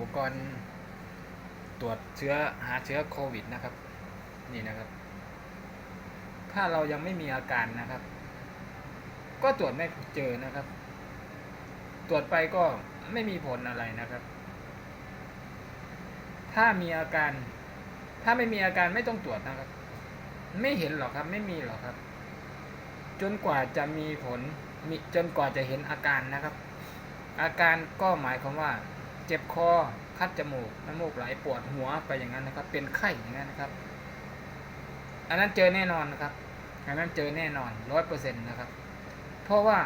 ปกรณ์ตรวจเชื้อหาเชื้อโควิดนะครับ นี่นะครับ ถ้าเรายังไม่มีอาการนะครับ ก็ตรวจไม่เจอนะครับ ตรวจไปก็ไม่มีผลอะไรนะครับ ถ้ามีอาการ ถ้าไม่มีอาการไม่ต้องตรวจนะครับ ไม่เห็นหรอกครับ ไม่มีหรอกครับ จนกว่าจะมีผลมีจนกว่าจะเห็นอาการนะครับ อาการก็หมายความว่า เจ็บคอ คัดจมูก น้ำมูกไหล ปวดหัวไปอย่างนั้นนะครับ เป็นไข้อย่างนั้นนะครับ อันนั้นเจอแน่นอนนะครับ อันนั้นเจอแน่นอนร้อยเปอร์เซ็นต์นะครับ เพราะว่า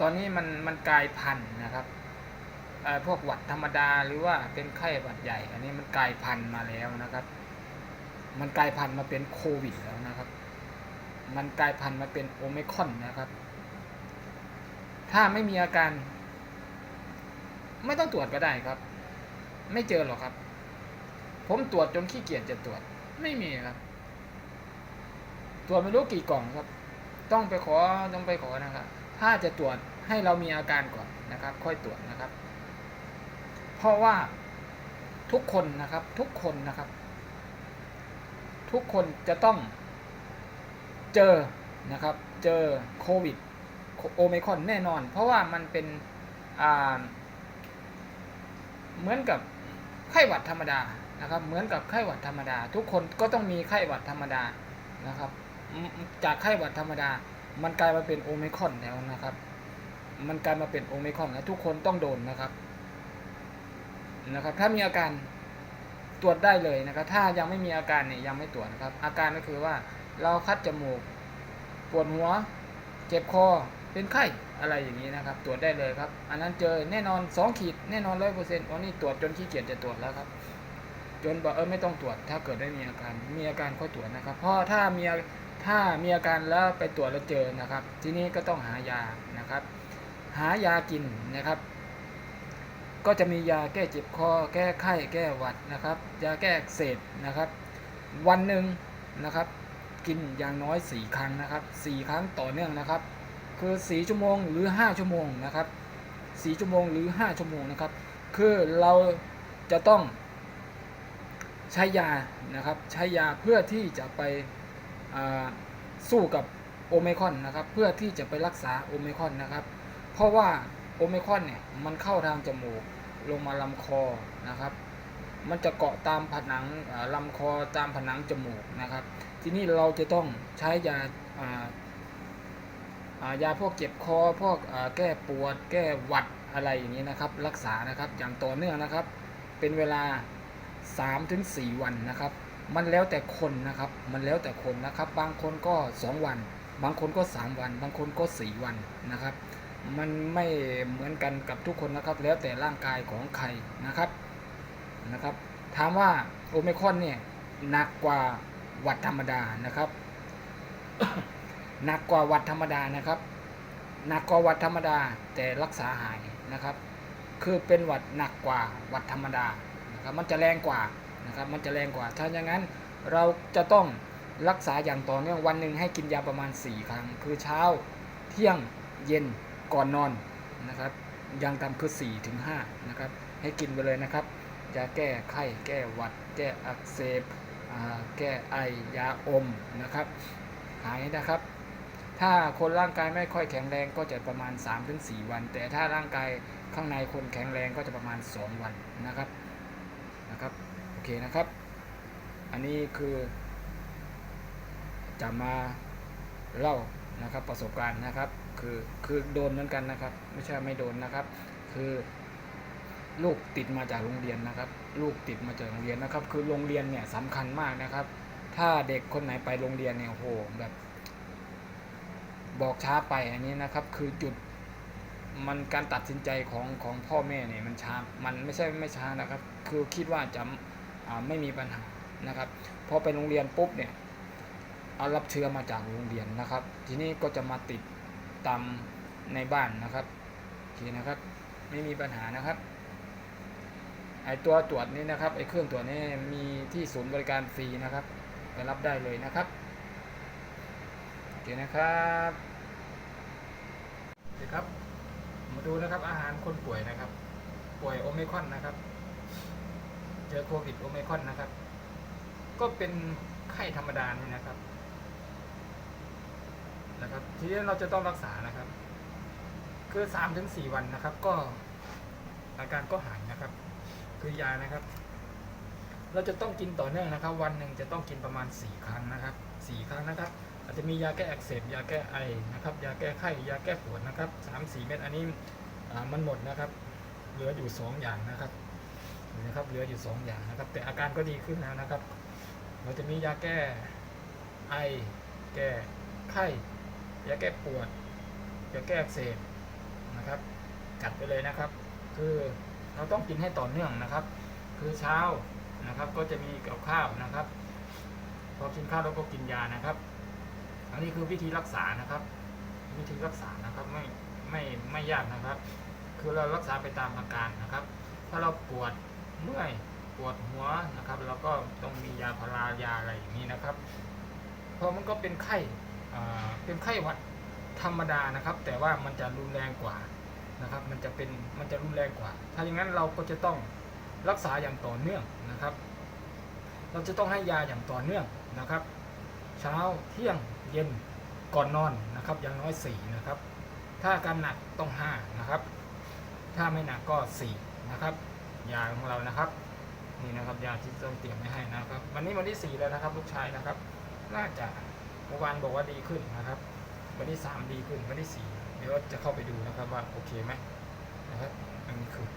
ตอนนี้มันมันกลายพันธุ์นะครับพวกหวัดธรรมดาหรือว่าเป็นไข้หวัดใหญ่ อันนี้มันกลายพันธุ์มาแล้วนะครับ มันกลายพันธุ์มาเป็นโควิดแล้วนะครับ มันกลายพันธุ์มาเป็นโอไมครอนนะครับ ถ้าไม่มีอาการ ไม่ต้องตรวจก็ได้ครับ ไม่เจอหรอกครับ ผมตรวจจนขี้เกียจจะตรวจ ไม่มีครับ ตรวจไม่รู้กี่กล่องครับ ต้องไปขอต้องไปขอนะครับ ถ้าจะตรวจให้เรามีอาการก่อนนะครับ ค่อยตรวจนะครับ เพราะว่าทุกคนนะครับ ทุกคนนะครับ ทุกคนจะต้องเจอนะครับ เจอโควิดโอไมคอนแน่นอน เพราะว่ามันเป็นอ่า เหมือนกับไข้หวัดธรรมดานะครับ เหมือนกับไข้หวัดธรรมดา ทุกคนก็ต้องมีไข้หวัดธรรมดานะครับ จากไข้หวัดธรรมดา มันกลายมาเป็นโอไมคอนแล้วนะครับ มันกลายมาเป็นโอไมคอนแล้วทุกคนต้องโดนนะครับนะครับ ถ้ามีอาการตรวจได้เลยนะครับ ถ้ายังไม่มีอาการเนี่ยยังไม่ตรวจนะครับ อาการก็คือว่าเราคัดจมูก ปวดหัว เจ็บคอ เป็นไข้ อะไรอย่างนี้นะครับ ตรวจได้เลยครับ อันนั้นเจอแน่นอน 2 ขีดแน่นอนร้อยเปอร์เซ็นต์วันนี้ตรวจจนขี้เกียจจะตรวจแล้วครับ จนบอกเออไม่ต้องตรวจ ถ้าเกิดได้มีอาการ มีอาการค่อยตรวจนะครับ เพราะถ้ามีอาถ้ามีอาการแล้วไปตรวจแล้วเจอนะครับ ทีนี้ก็ต้องหายานะครับ หายากินนะครับ ก็จะมียาแก้เจ็บคอ แก้ไข้ แก้หวัดนะครับ ยาแก้เสบนะครับ วันหนึ่งนะครับ กินอย่างน้อย 4 ครั้งนะครับ 4 ครั้งต่อเนื่องนะครับ คือ 4 ชั่วโมงหรือ 5 ชั่วโมงนะครับ 4 ชั่วโมงหรือ 5 ชั่วโมงนะครับ คือเราจะต้องใช้ยานะครับ ใช้ยาเพื่อที่จะไปสู้กับโอไมคอนนะครับ เพื่อที่จะไปรักษาโอไมคอนนะครับ เพราะว่าโอไมคอนเนี่ยมันเข้าทางจมูกลงมาลำคอนะครับ มันจะเกาะตามผนังอ่าลำคอตามผนังจมูกนะครับ ทีนี้เราจะต้องใช้ยาายาพวกเจ็บคอพวกแก้ปวด แก้หวัดอะไรอย่างนี้นะครับ รักษานะครับอย่างต่อเนื่องนะครับ เป็นเวลา 3-4 วันนะครับ มันแล้วแต่คนนะครับ มันแล้วแต่คนนะครับ บางคนก็ 2 วัน บางคนก็ 3 วัน บางคนก็ 4 วันนะครับ มันไม่เหมือนกันกับทุกคนนะครับ แล้วแต่ร่างกายของใครนะครับนะครับ ถามว่าโอไมคอนเนี่ยหนักกว่าหวัดธรรมดานะครับ หนักกว่าวัดธรรมดานะครับหนักกว่าวัดธรรมดาแต่รักษาหายนะครับ คือเป็นหวัดหนักกว่าวัดธรรมดานะครับมันจะแรงกว่านะครับมันจะแรงกว่า ถ้าอย่างนั้นเราจะต้องรักษาอย่างต่อเนื่องวันหนึ่งให้กินยาประมาณ 4 ครั้ง คือเช้าเที่ยงเย็นก่อนนอนนะครับอย่างต่ำคือ4ถึง5นะครับให้กินไปเลยนะครับยาแก้ไข้แก้หวัด แก้อักเสบแก้ไอยาอมนะครับ หายนะครับ ถ้าคนร่างกายไม่ค่อยแข็งแรงก็จะประมาณ 3-4 วัน แต่ถ้าร่างกายข้างในคนแข็งแรงก็จะประมาณ 2 วันนะครับนะครับโอเคนะครับ อันนี้คือ จะมาเล่านะครับประสบการณ์นะครับ คือคือโดนเหมือนกันนะครับ ไม่ใช่ไม่โดนนะครับ คือลูกติดมาจากโรงเรียนนะครับ ลูกติดมาจากโรงเรียนนะครับ คือโรงเรียนเนี่ยสำคัญมากนะครับ ถ้าเด็กคนไหนไปโรงเรียนเนี่ยโอ้โหแบบ บอกช้าไปอันนี้นะครับ คือจุดมันการตัดสินใจของของพ่อแม่เนี่ยมันช้ามันไม่ใช่ไม่ช้านะครับ คือคิดว่าจะไม่มีปัญหานะครับพอไปโรงเรียนปุ๊บเนี่ยเอารับเชื้อมาจากโรงเรียนนะครับ ทีนี้ก็จะมาติดตามในบ้านนะครับโอเคนะครับ ไม่มีปัญหานะครับไอตัวตรวจนี้นะครับไอเครื่องตรวจนี้มีที่ศูนย์บริการฟรีนะครับไปรับได้เลยนะครับโอเคนะครับ สวัสดีครับ มาดูนะครับ อาหารคนป่วยนะครับ ป่วยโอเมิคอนนะครับ เจอโควิดโอเมิคอนนะครับ ก็เป็นไข้ธรรมดานี่นะครับ นะครับ ทีนี้เราจะต้องรักษานะครับ คือสามถึงสี่วันนะครับ ก็อาการก็หายนะครับ คือยานะครับ เราจะต้องกินต่อเนื่องนะครับ วันหนึ่งจะต้องกินประมาณสี่ครั้งนะครับสี่ครั้งนะครับ อาจจะมียาแก้อักเสบยาแก้ไอนะครับยาแก้ไข้ยาแก้ปวดนะครับสามสี่เม็ดอันนี้มันหมดนะครับเหลืออยู่สองอย่างนะครับนไหมครับเหลืออยู่สองอย่างนะครับ แต่อาการก็ดีขึ้นแล้วนะครับ เราจะมียาแก้ไอ แก้ไข้ยาแก้ปวดยาแก้อักเสบนะครับจัดไปเลยนะครับ คือเราต้องกินให้ต่อเนื่องนะครับ คือเช้านะครับก็จะมีกับข้าวนะครับ พอกินข้าวแล้วก็กินยานะครับ นนี้คือวิธีรักษานะครับ วิธีรักษานะครับไม่ไม่ไม่ยากนะครับ คือเรารักษาไปตามอาการนะครับ ถ้าเราปวดเมื่อยปวดหัวนะครับเราก็ต้องมียาพารายาอะไรอย่างนี้นะครับเพราะมันก็เป็นไข้เป็นไข้หวัดธรรมดานะครับ แต่ว่ามันจะรุนแรงกว่านะครับ มันจะเป็นมันจะรุนแรงกว่า ถ้าอย่างนั้นเราก็จะต้องรักษาอย่างต่อเนื่องนะครับ เราจะต้องให้ยาอย่างต่อเนื่องนะครับ เช้าเที่ยง เย็นก่อนนอนนะครับอย่างน้อย4นะครับ ถ้าการหนักต้อง5นะครับ ถ้าไม่หนักก็4นะครับยาของเรานะครับนี่นะครับยาที่ต้องเตรียมไว้ให้นะครับ วันนี้วันที่ 4 แล้วนะครับ ลูกชายนะครับ น่าจะเมื่อวานบอกว่าดีขึ้นนะครับ วันที่ 3 ดีขึ้นวันที่ 4 เดี๋ยวจะเข้าไปดูนะครับว่าโอเคไหมนะครับอันนี้คือ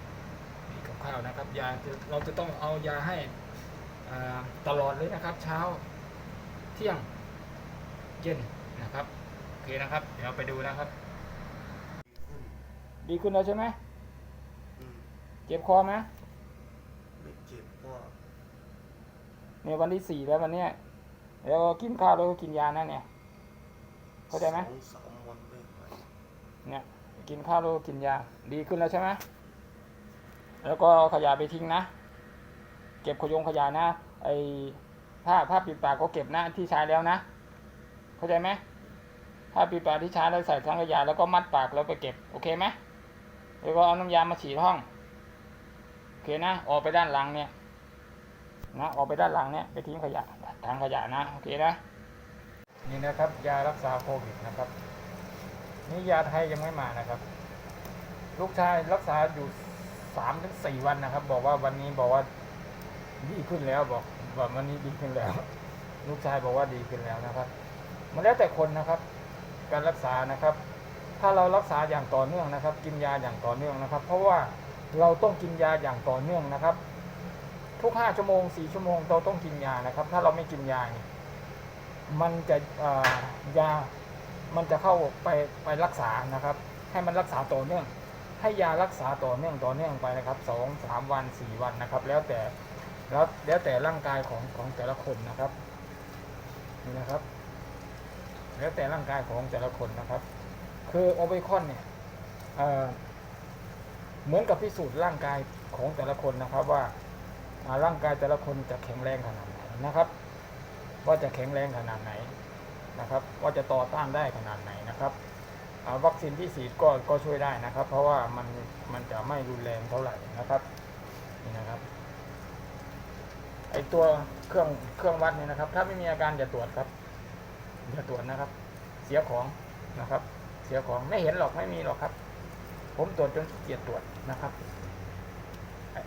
นี่กับข้าวนะครับ ยาเราจะต้องเอายาให้ตลอดเลยนะครับ เช้าเที่ยง เย็นนะครับโอเคนะครับ เดี๋ยวไปดูนะครับ ดีขึ้นแล้วใช่ไหมอืมเจ็บคอไหมไม่เจ็บเพราะเนี่ยวันที่สี่แล้ววันเนี้ยเดี๋ยวกินข้าวแล้วก็กินยานะเนี่ย เข้าใจไหม สองสามวันไม่หายเนี่ยกินข้าวแล้วก็กินยา ดีขึ้นแล้วใช่ไหมแล้วก็เอาขยะไปทิ้งนะ เก็บขยงขยะนะไอ้ผ้าผ้าปิดปากก็เก็บนะที่ใช้แล้วนะ เข้าใจไหมผ้าปิดปากที่ช้แล้วใส่ถังขยะแล้วก็มัดปากแล้วไปเก็บ โอเคไหมแล้วก็เอาน้ำยามาฉีดห้องโอเคนะ ออกไปด้านหลังเนี่ย นะ ออกไปด้านหลังเนี่ยไปทิ้งขยะถังขยะนะ โอเคนะ นี่นะครับ ยารักษาโควิดนะครับ นี่ยาไทยยังไม่มานะครับ ลูกชายรักษาอยู่สามถึงสี่วันนะครับ บอกว่าวันนี้บอกว่าดีขึ้นแล้วบอกว่าวันนี้ดีขึ้นแล้ว ลูกชายบอกว่าดีขึ้นแล้วนะครับ มันแล้วแต่คนนะครับ การรักษานะครับ ถ้าเรารักษาอย่างต่อเนื่องนะครับ กินยาอย่างต่อเนื่องนะครับ เพราะว่าเราต้องกินยาอย่างต่อเนื่องนะครับ ทุกห้าชั่วโมงสี่ชั่วโมงเราต้องกินยานะครับ ถ้าเราไม่กินยาเนี่ยมันจะยา มันจะเข้าไปไปรักษานะครับ ให้มันรักษาต่อเนื่อง ให้ยารักษาต่อเนื่องต่อเนื่องไปนะครับสองสามวันสี่วันนะครับ แล้วแต่แล้วแล้วแต่ร่างกายของของแต่ละคนนะครับนี่นะครับ แล้วแต่ร่างกายของแต่ละคนนะครับ คือโอไมคอนเนี่ยเเหมือนกับพิสูจน์ร่างกายของแต่ละคนนะครับว่าร่างกายแต่ละคนจะแข็งแรงขนาดไหนนะครับ ว่าจะแข็งแรงขนาดไหนนะครับ ว่าจะต่อต้านได้ขนาดไหนนะครับอ่าวัคซีนที่ฉีดก็ก็ช่วยได้นะครับ เพราะว่ามันมันจะไม่รุนแรงเท่าไหร่นะครับนี่นะครับไอตัวเครื่องเครื่องวัดนี่นะครับ ถ้าไม่มีอาการอย่าตรวจครับ อย่าตรวจนะครับ เสียของนะครับ เสียของไม่เห็นหรอกไม่มีหรอกครับ ผมตรวจจนขี้เกียจตรวจนะครับ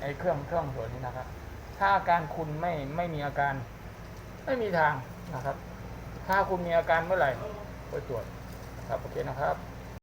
ไอ้เครื่องเครื่องตรวจนี้นะครับ ถ้าอาการคุณไม่ไม่มีอาการ ไม่มีทางนะครับ ถ้าคุณมีอาการเมื่อไหร่ไปตรวจนะครับโอเคนะครับ